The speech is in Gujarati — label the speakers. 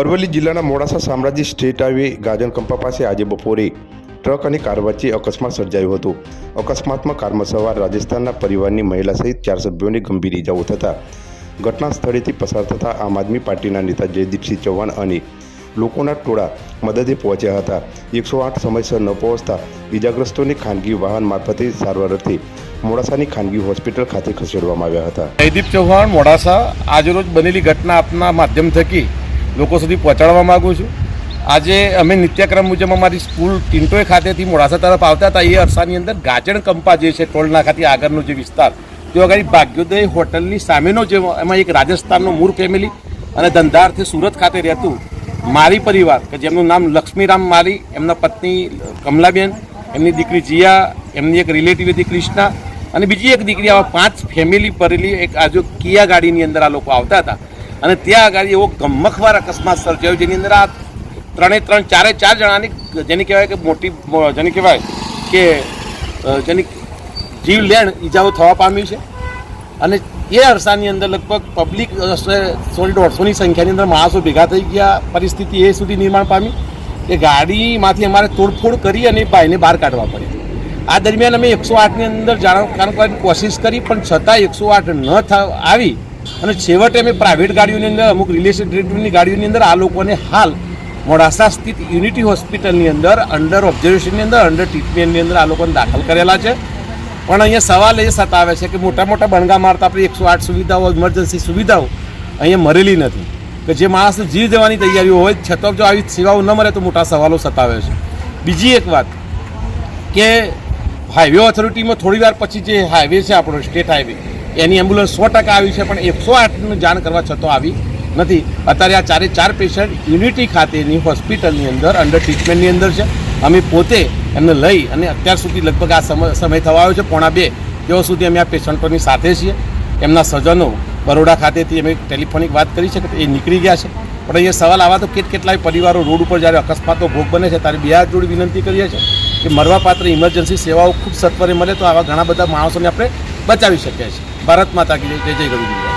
Speaker 1: અરવલ્લી જિલ્લાના મોડાસા સામ્રાજ્ય સ્ટેટ હાઈવે ગાજન કંપા પાસે આજે બપોરે ટ્રક અને કાર વચ્ચે અકસ્માત સર્જાયો હતો. અકસ્માતમાં કારમાં સવાર રાજસ્થાનના પરિવારની મહિલા સહિત ચાર સભ્યોને ગંભીર ઇજાઓ થતા ઘટના સ્થળેથી પસાર થતા આમ આદમી પાર્ટીના નેતા જયદીપસિંહ ચૌહાણ અને લોકોના ટોળા મદદે પહોંચ્યા હતા. એકસો આઠ સમયસર ન પહોંચતા ઇજાગ્રસ્તોને ખાનગી વાહન મારફતે સારવાર અર્થે મોડાસાની ખાનગી હોસ્પિટલ ખાતે ખસેડવામાં આવ્યા હતા.
Speaker 2: જયદીપ ચૌહાણ, મોડાસા. આજરોજ બનેલી ઘટના આપના માધ્યમ થકી લોકો સુધી પહોંચાડવા માગું છું. આજે અમે નિત્યક્રમ મુજબ અમારી સ્કૂલ ટિન્ટોય ખાતેથી મોડાસા તરફ આવતા હતા. એ અરસાની અંદર ગાજણ કંપા જે છે, ટોલ નાકાથી આગળનો જે વિસ્તાર તે આગળ ભાગ્યોદય હોટલની સામેનો જે એમાં એક રાજસ્થાનનો મૂળ ફેમિલી અને ધંધાર્થે સુરત ખાતે રહેતું મારી પરિવાર, કે જેમનું નામ લક્ષ્મીરામ મારી, એમના પત્ની કમલાબેન, એમની દીકરી જીયા, એમની એક રિલેટિવ હતી ક્રિષ્ના, અને બીજી એક દીકરી આવા પાંચ ફેમિલી ભરેલી એક આજુ કિયા ગાડીની અંદર આ લોકો આવતા હતા. અને ત્યાં આગળ એવો ગમખવાર અકસ્માત સર્જાયો જેની અંદર આ ત્રણે ત્રણ ચારે ચાર જણાની જેની કહેવાય કે મોટી, જેની કહેવાય કે જેની જીવ લેણ ઈજાઓ થવા પામી છે. અને એ અરસાની અંદર લગભગ પબ્લિક સોરી, દોઢસોની સંખ્યાની અંદર માણસો ભેગા થઈ ગયા. પરિસ્થિતિ એ સુધી નિર્માણ પામી કે ગાડીમાંથી અમારે તોડફોડ કરી અને ભાઈને બહાર કાઢવા પડી આ દરમિયાન અમે એકસો આઠની અંદર જાણ કરવાની કોશિશ કરી, પણ છતાં એકસો આઠ ન આવી અને છેવટે અમે પ્રાઇવેટ ગાડીઓની અંદર, અમુક રિલેશન રિલેટિવની ગાડીઓની અંદર, આ લોકોને હાલ મોડાસા સ્થિત યુનિટી હોસ્પિટલની અંદર અંડર ઓબ્ઝર્વેશનની અંદર અંડર ટ્રીટમેન્ટની અંદર આ લોકોને દાખલ કરેલા છે. પણ અહીંયા સવાલ એ સતાવે છે કે મોટા મોટા બણગા મારતા આપણી એકસો આઠ સુવિધાઓ ઇમરજન્સી સુવિધાઓ અહીંયા મરેલી નથી. કે જે માણસને જીવ જવાની તૈયારીઓ હોય, છતાં જો આવી સેવાઓ ન મળે તો મોટા સવાલો સતાવે છે. બીજી એક વાત કે હાઈવે ઓથોરિટીમાં થોડી વાર પછી જે હાઈવે છે આપણો સ્ટેટ હાઈવે એની એમ્બ્યુલન્સ સો ટકા આવી છે, પણ એકસો આઠની જાણ કરવા છતાં આવી નથી. અત્યારે આ ચારે ચાર પેશન્ટ યુનિટી ખાતેની હોસ્પિટલની અંદર અંડર ટ્રીટમેન્ટની અંદર છે. અમે પોતે એમને લઈ અને અત્યાર સુધી લગભગ આ સમય થવા આવ્યો છે, પોણા બે તેઓ સુધી અમે આ પેશન્ટોની સાથે છીએ. એમના સ્વજનો બરોડા ખાતેથી અમે ટેલિફોનિક વાત કરી છે કે એ નીકળી ગયા છે. પણ અહીંયા સવાલ આવા તો કેટ કેટલાય પરિવારો રોડ ઉપર જ્યારે અકસ્માતો ભોગ બને છે, ત્યારે બે હાથ જોડી વિનંતી કરીએ છીએ કે મરવાપાત્ર ઇમરજન્સી સેવાઓ ખૂબ સત્વરે મળે તો આવા ઘણા બધા માણસોને આપણે બચાવી શકીએ છીએ. ભારત માતા કી જય જય ગરુ